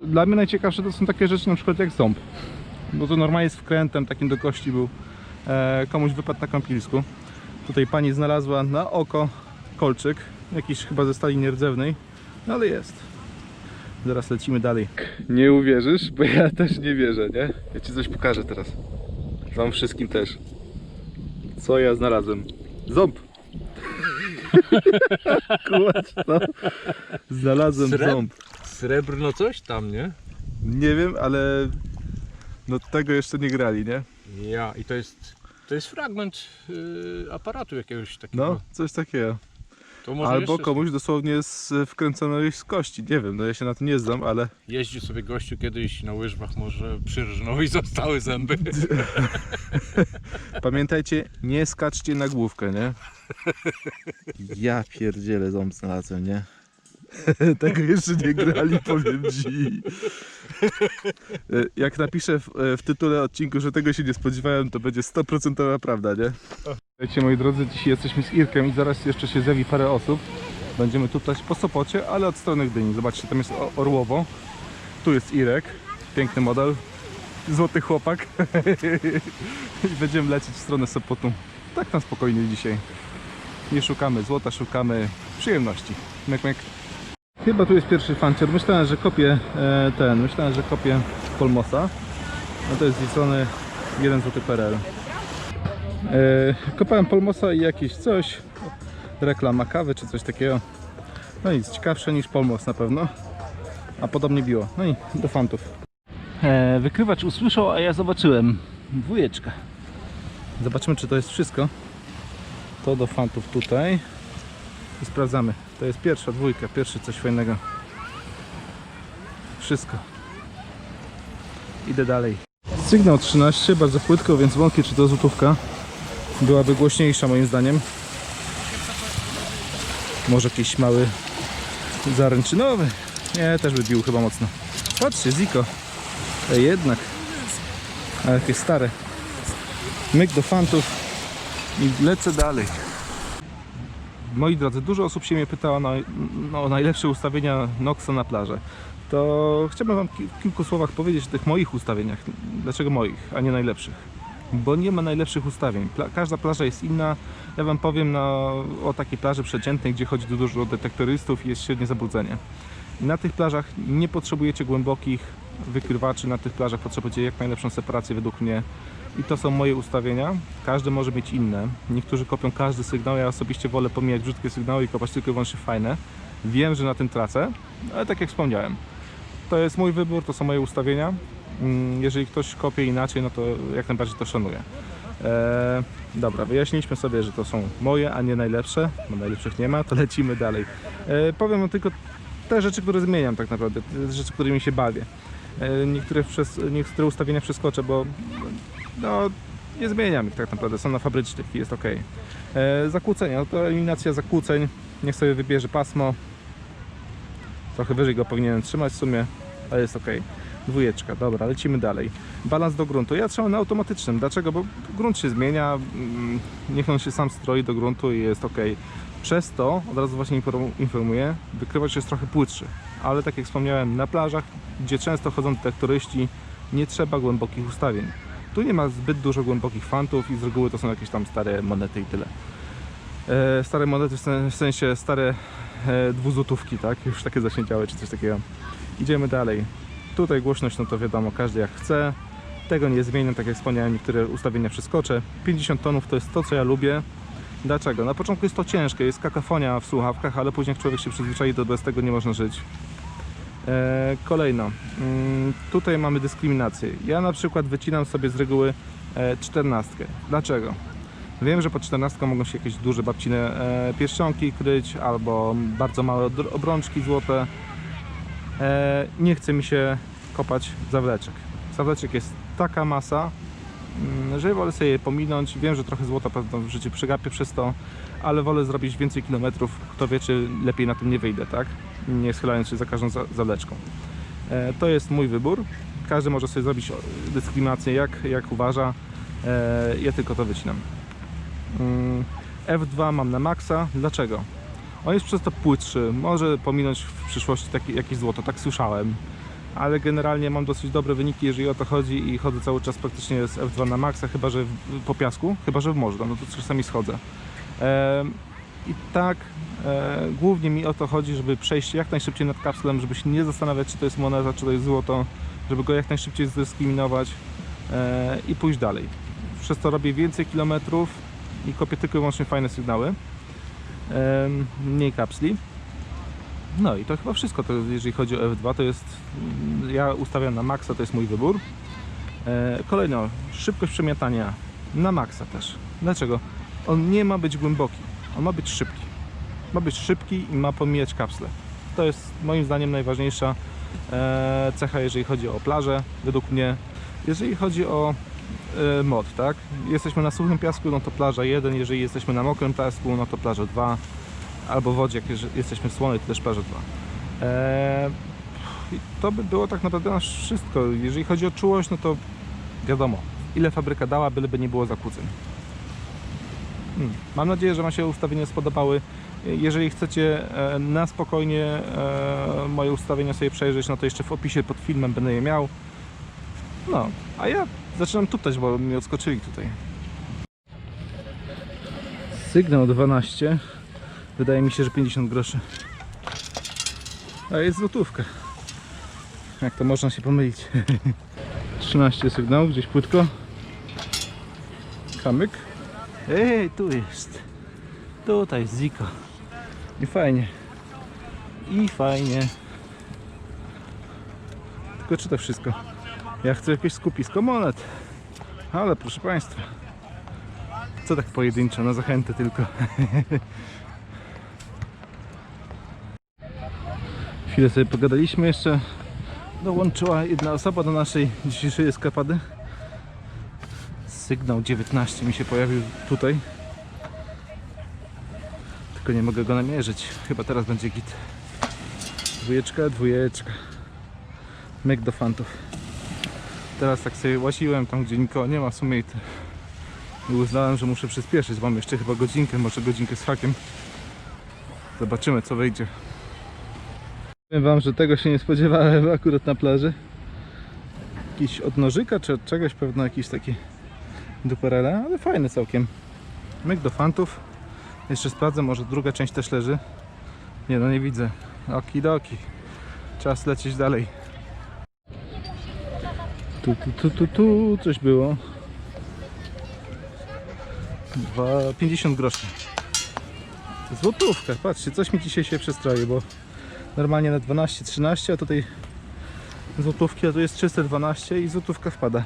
Dla mnie najciekawsze to są takie rzeczy na przykład jak ząb. Bo to normalnie z wkrętem takim do kości był. E, komuś wypadł na kąpielsku. Tutaj pani znalazła na oko kolczyk. Jakiś chyba ze stali nierdzewnej. No ale jest. Zaraz lecimy dalej. Nie uwierzysz, bo ja też nie wierzę, nie? Ja ci coś pokażę teraz. Wam wszystkim też. Co ja znalazłem? Ząb! Kłacz to. Znalazłem ząb. Srebrno coś tam, nie? Nie wiem, ale no tego jeszcze nie grali, nie? Ja, i to jest, to jest fragment y, aparatu jakiegoś takiego. No, coś takiego. to może Albo jeszcze komuś dosłownie z wkręconej z kości. Nie wiem, no ja się na tym nie znam, ale jeździł sobie gościu kiedyś na łyżwach, może przyrżnął i zostały zęby. pamiętajcie, nie skaczcie na główkę, nie? Ja pierdzielę ząb znalazłem, nie? Tego jeszcze nie grali, powiem ci. E, Jak napiszę w, e, w tytule odcinku, że tego się nie spodziewałem, to będzie 100% prawda, nie? Wiecie, moi drodzy, dzisiaj jesteśmy z Irkiem i zaraz jeszcze się zjawi parę osób. Będziemy tutaj po Sopocie, ale od strony Gdyni. Zobaczcie, tam jest Orłowo. Tu jest Irek, piękny model. Złoty chłopak. I będziemy lecieć w stronę Sopotu. Tak na spokojnie dzisiaj. Nie szukamy złota, szukamy przyjemności. Mek, mek. Chyba tu jest pierwszy fancier. Myślałem, że kopię e, ten, myślałem, że kopię Polmosa. No to jest liczony 1 zł PRL. E, kopałem Polmosa i jakieś coś. Reklama kawy czy coś takiego. No nic, ciekawsze niż Polmos na pewno. A podobnie biło. No i do fantów. E, wykrywacz usłyszał, a ja zobaczyłem. Dwójeczka. Zobaczymy, czy to jest wszystko. To do fantów tutaj. I sprawdzamy. To jest pierwsza dwójka, pierwszy coś fajnego. Wszystko. Idę dalej. Sygnał 13, bardzo płytko, więc wątpię, czy to złotówka. Byłaby głośniejsza moim zdaniem. Może jakiś mały zaręczynowy. Nie, też by bił chyba mocno. Patrzcie, Ziko. Ej, jednak. Ale jakieś stare. Myk do fantów i lecę dalej. Moi drodzy, dużo osób się mnie pytało no, o najlepsze ustawienia Noxa na plażę. To chciałbym Wam w kilku słowach powiedzieć o tych moich ustawieniach. Dlaczego moich, a nie najlepszych? Bo nie ma najlepszych ustawień. Pla każda plaża jest inna. Ja Wam powiem na, o takiej plaży przeciętnej, gdzie chodzi dużo detektorystów i jest średnie zabrudzenie. Na tych plażach nie potrzebujecie głębokich wykrywaczy, na tych plażach potrzebujecie jak najlepszą separację według mnie. I to są moje ustawienia. Każdy może mieć inne. Niektórzy kopią każdy sygnał. Ja osobiście wolę pomijać brzydkie sygnały i kopać tylko i wyłącznie fajne. Wiem, że na tym tracę, ale tak jak wspomniałem, to jest mój wybór, to są moje ustawienia. Mm, Jeżeli ktoś kopie inaczej, no to jak najbardziej to szanuję. Eee, dobra, wyjaśniliśmy sobie, że to są moje, a nie najlepsze, bo najlepszych nie ma, to lecimy dalej. Eee, powiem wam tylko te rzeczy, które zmieniam tak naprawdę, te rzeczy, którymi się bawię. Eee, niektóre, przez, niektóre ustawienia przeskoczę, bo no, nie zmieniam ich tak naprawdę, są na fabrycznych i jest ok. E, zakłócenia, no to eliminacja zakłóceń, niech sobie wybierze pasmo. Trochę wyżej go powinienem trzymać w sumie, ale jest ok. Dwójeczka, dobra, lecimy dalej. Balans do gruntu. Ja trzymam na automatycznym. Dlaczego? Bo grunt się zmienia, mm, niech on się sam stroi do gruntu i jest ok. Przez to, od razu właśnie inform- informuję, wykrywacz jest trochę płytszy. Ale tak jak wspomniałem, na plażach, gdzie często chodzą detektoryści, nie trzeba głębokich ustawień. Tu nie ma zbyt dużo głębokich fantów i z reguły to są jakieś tam stare monety i tyle. E, stare monety w sen- w sensie stare e, dwuzłotówki, tak? Już takie zaśnieciałe czy coś takiego. Idziemy dalej. Tutaj głośność, no to wiadomo, każdy jak chce. Tego nie zmieniam, tak jak wspomniałem, niektóre ustawienia przeskoczę. 50 tonów to jest to, co ja lubię. Dlaczego? Na początku jest to ciężkie, jest kakofonia w słuchawkach, ale później jak człowiek się przyzwyczai, to bez tego nie można żyć. E, kolejno, mm, tutaj mamy dyskryminację. Ja na przykład wycinam sobie z reguły e, 14. Dlaczego? Wiem, że pod 14 mogą się jakieś duże babcine pierścionki kryć albo bardzo małe obrączki złote. E, nie chce mi się kopać zawleczek. Zawleczek jest taka masa, że wolę sobie je pominąć. Wiem, że trochę złota pewno w życiu przegapię przez to, ale wolę zrobić więcej kilometrów. Kto wie, czy lepiej na tym nie wyjdę, tak? Nie schylając się za każdą za- zawleczką. E, to jest mój wybór. Każdy może sobie zrobić dyskryminację jak, jak uważa. E, ja tylko to wycinam. Mm, F2 mam na maksa. Dlaczego? On jest przez to płytszy. Może pominąć w przyszłości taki, jakieś złoto, tak słyszałem. Ale generalnie mam dosyć dobre wyniki, jeżeli o to chodzi i chodzę cały czas praktycznie z F2 na maksa, chyba że w, po piasku, chyba że w morzu, no to czasami schodzę. Em, I tak e, głównie mi o to chodzi, żeby przejść jak najszybciej nad kapslem, żeby się nie zastanawiać, czy to jest moneta, czy to jest złoto, żeby go jak najszybciej zdyskryminować e, i pójść dalej. Przez to robię więcej kilometrów i kopię tylko i wyłącznie fajne sygnały. Em, mniej kapsli. No i to chyba wszystko, to jeżeli chodzi o F2, to jest, mm, ja ustawiam na maksa, to jest mój wybór. E, kolejno, szybkość przemiatania na maksa też. Dlaczego? On nie ma być głęboki, on ma być szybki. Ma być szybki i ma pomijać kapsle. To jest moim zdaniem najważniejsza e, cecha, jeżeli chodzi o plażę, według mnie. Jeżeli chodzi o e, mod, tak? Jesteśmy na suchym piasku, no to plaża 1, jeżeli jesteśmy na mokrym piasku, no to plaża 2 albo wodzie, jak jesteśmy w słonej, to też plaża 2. Eee, to by było tak naprawdę na wszystko. Jeżeli chodzi o czułość, no to wiadomo, ile fabryka dała, byleby nie było zakłóceń. Hmm. Mam nadzieję, że Wam się ustawienia spodobały. Jeżeli chcecie e, na spokojnie e, moje ustawienia sobie przejrzeć, no to jeszcze w opisie pod filmem będę je miał. No, a ja zaczynam tuptać, bo mi odskoczyli tutaj. Sygnał 12. Wydaje mi się, że 50 groszy. A jest złotówka. Jak to można się pomylić? 13 sygnał, gdzieś płytko. Kamyk. Ej, tu jest. Tutaj jest Ziko. I fajnie. I fajnie. Tylko czy to wszystko? Ja chcę jakieś skupisko monet. Ale proszę Państwa. Co tak pojedynczo, na zachętę tylko. Chwilę sobie pogadaliśmy jeszcze. Dołączyła jedna osoba do naszej dzisiejszej eskapady. Sygnał 19 mi się pojawił tutaj. Tylko nie mogę go namierzyć. Chyba teraz będzie git. Dwójeczka, dwójeczka. Myk do fantów. Teraz tak sobie łaziłem tam, gdzie nikogo nie ma w sumie i i uznałem, że muszę przyspieszyć. Mam jeszcze chyba godzinkę, może godzinkę z hakiem. Zobaczymy co wyjdzie. Powiem wam, że tego się nie spodziewałem akurat na plaży. Jakiś od nożyka czy od czegoś, pewno jakiś taki duperele, ale fajny całkiem. Myk do fantów. Jeszcze sprawdzę, może druga część też leży. Nie no, nie widzę. Okidoki. Czas lecieć dalej. Tu, tu, tu, tu, tu coś było. Dwa, 50 groszy. Złotówka, patrzcie, coś mi dzisiaj się przestroiło, bo normalnie na 12-13, a tutaj złotówki, a tu jest 312 i złotówka wpada.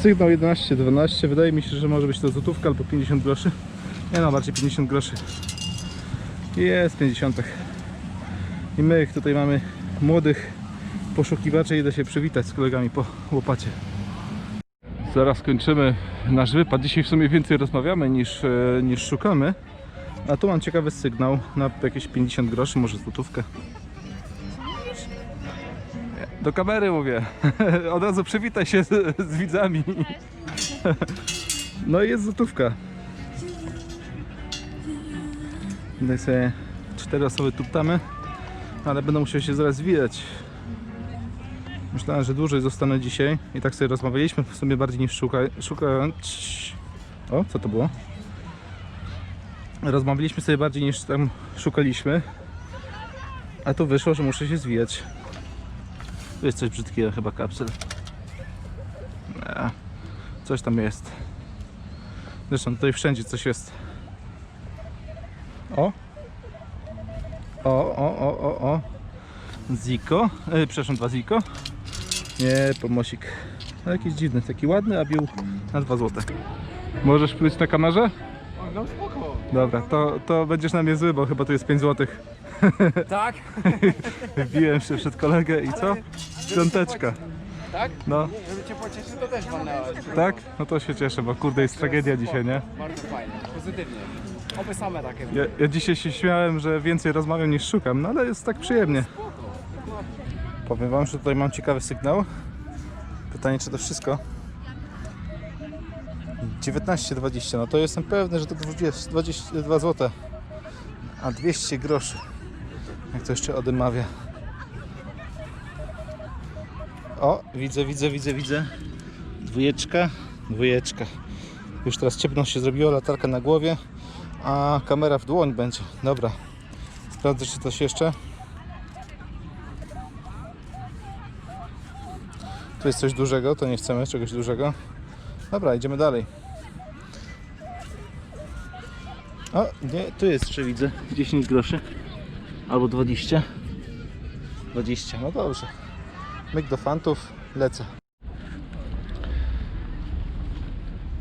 Sygnał 11-12, wydaje mi się, że może być to złotówka albo 50 groszy. Nie no, bardziej 50 groszy. Jest 50. I my tutaj mamy młodych poszukiwaczy, idę się przywitać z kolegami po łopacie. Zaraz kończymy nasz wypad. Dzisiaj w sumie więcej rozmawiamy niż, e, niż szukamy. A tu mam ciekawy sygnał na jakieś 50 groszy, może złotówkę. Do kamery mówię. Od razu przywitaj się z, z widzami. No i jest złotówka. Tutaj sobie cztery osoby tuptamy, ale będę musiał się zaraz wijać. Myślałem, że dłużej zostanę dzisiaj i tak sobie rozmawialiśmy w sumie bardziej niż szuka, szukając. O, co to było? Rozmawialiśmy sobie bardziej niż tam szukaliśmy. A tu wyszło, że muszę się zwijać. Tu jest coś brzydkiego, chyba kapsel. Nie, coś tam jest. Zresztą tutaj wszędzie coś jest. O! O, o, o, o, o. Ziko. E, przepraszam, dwa Ziko. Nie, pomosik. No jakiś dziwny, taki ładny, a bił na 2 złote. Możesz pluć na kamerze? No spoko. Dobra, to, to będziesz na mnie zły, bo chyba tu jest 5 złotych. Tak? Wbiłem się przed kolegę i co? Piąteczka. Tak? No, Żeby cię pocieszyć, to też walnęłaś. tak? No to się cieszę, bo kurde jest tragedia dzisiaj, nie? Bardzo fajnie, pozytywnie. Oby same takie. Ja, ja dzisiaj się śmiałem, że więcej rozmawiam niż szukam, no ale jest tak przyjemnie. Powiem wam, że tutaj mam ciekawy sygnał. Pytanie, czy to wszystko? 19,20, no to jestem pewny, że to 20, 22 zł. A 200 groszy. Jak to jeszcze odymawia. O, widzę, widzę, widzę, widzę. Dwójeczka, dwójeczka. Już teraz ciemno się zrobiło, latarka na głowie, a kamera w dłoń będzie. Dobra, sprawdzę czy coś jeszcze. Tu jest coś dużego, to nie chcemy czegoś dużego. Dobra, idziemy dalej. O, nie, tu jest jeszcze widzę 10 groszy. Albo 20. 20, no dobrze. Myk do fantów, lecę.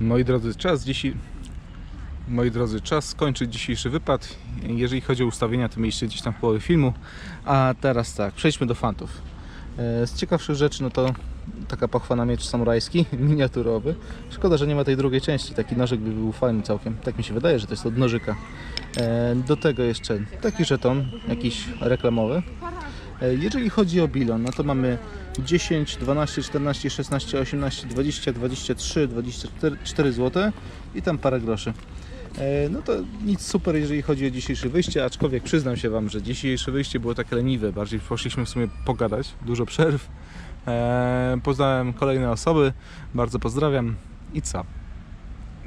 Moi drodzy, czas dzisiaj. Moi drodzy, czas skończyć dzisiejszy wypad. Jeżeli chodzi o ustawienia, to mieliście gdzieś tam w połowie filmu. A teraz tak, przejdźmy do fantów. E, Z ciekawszych rzeczy, no to taka pochwa na miecz samurajski, miniaturowy. Szkoda, że nie ma tej drugiej części. Taki nożyk by był fajny całkiem. Tak mi się wydaje, że to jest od nożyka. E, Do tego jeszcze taki żeton, jakiś reklamowy. E, Jeżeli chodzi o bilon, no to mamy 10, 12, 14, 16, 18, 20, 23, 24 zł i tam parę groszy. E, No to nic super, jeżeli chodzi o dzisiejsze wyjście, aczkolwiek przyznam się Wam, że dzisiejsze wyjście było takie leniwe, bardziej poszliśmy w sumie pogadać, dużo przerw. E, Poznałem kolejne osoby, bardzo pozdrawiam i co?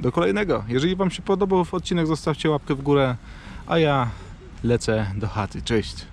Do kolejnego. Jeżeli Wam się podobał odcinek, zostawcie łapkę w górę, a ja lecę do chaty. Cześć!